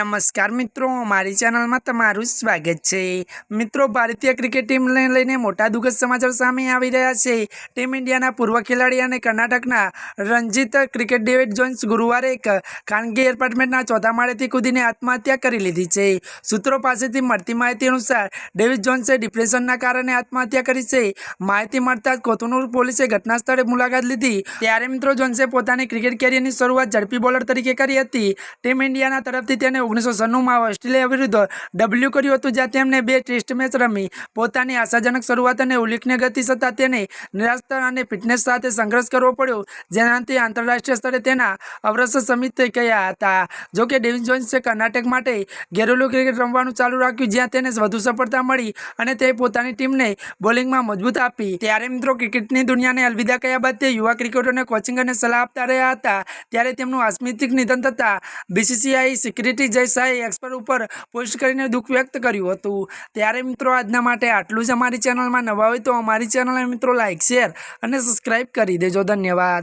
નમસ્કાર મિત્રો, મારી ચેનલમાં તમારું સ્વાગત છે. મિત્રો, ભારતીય ક્રિકેટ ટીમને લઈને મોટા દુઃખદ સમાચાર સામે આવી રહ્યા છે. ટીમ ઇન્ડિયાના પૂર્વ ખેલાડી અને કર્ણાટકના રણજીત ક્રિકેટ ડેવિડ જોન્સ ગુરુવારે એક ખાનગી એપાર્ટમેન્ટના ચોથા માળેથી કૂદીને આત્મહત્યા કરી લીધી છે. સૂત્રો પાસેથી મળતી માહિતી અનુસાર, ડેવિડ જોન્સે ડિપ્રેશનના કારણે આત્મહત્યા કરી છે. માહિતી મળતા જ કોતનૂર પોલીસે ઘટના સ્થળે મુલાકાત લીધી. ત્યારે મિત્રો, જોન્સે પોતાની ક્રિકેટ કેરિયરની શરૂઆત ઝડપી બોલર તરીકે કરી હતી. ટીમ ઇન્ડિયાના તરફથી તેને ઓગણીસો સન્નુંમાં ઓસ્ટ્રેલિયા વિરુદ્ધ ડબલ્યુ કર્યું હતું, જ્યાં તેમણે બે ટેસ્ટ મેચ રમી. પોતાની આશાજનક શરૂઆત અને ઉલ્લેખનીય ગતિ છતાં તેને નિરાશતા અને ફિટનેસ સાથે સંઘર્ષ કરવો પડ્યો, જેનાથી આંતરરાષ્ટ્રીય સ્તરે તેના અવરસ સમિત ગયા હતા. જોકે ડેવિન જોન્સે કર્ણાટક માટે ઘરેલું ક્રિકેટ રમવાનું ચાલુ રાખ્યું, જ્યાં તેને વધુ સફળતા મળી અને તે પોતાની ટીમને બોલિંગમાં મજબૂત આપી. ત્યારે મિત્રો, ક્રિકેટની દુનિયાને અલવિદા કહ્યા બાદ તે યુવા ક્રિકેટરને કોચિંગ અને સલાહ આપતા રહ્યા હતા. ત્યારે તેમનું આસ્મિતિક નિધન થતાં બીસીસીઆઈ સિક્યુરિટી જય શાહે એક્સપર્ટ ઉપર પોસ્ટ કરીને દુઃખ વ્યક્ત કર્યું હતું. ત્યારે મિત્રો આજના માટે આટલું જ અમારી ચેનલમાં નવા હોય તો અમારી ચેનલને મિત્રો લાઇક શેર અને સબસ્ક્રાઈબ કરી દેજો. ધન્યવાદ.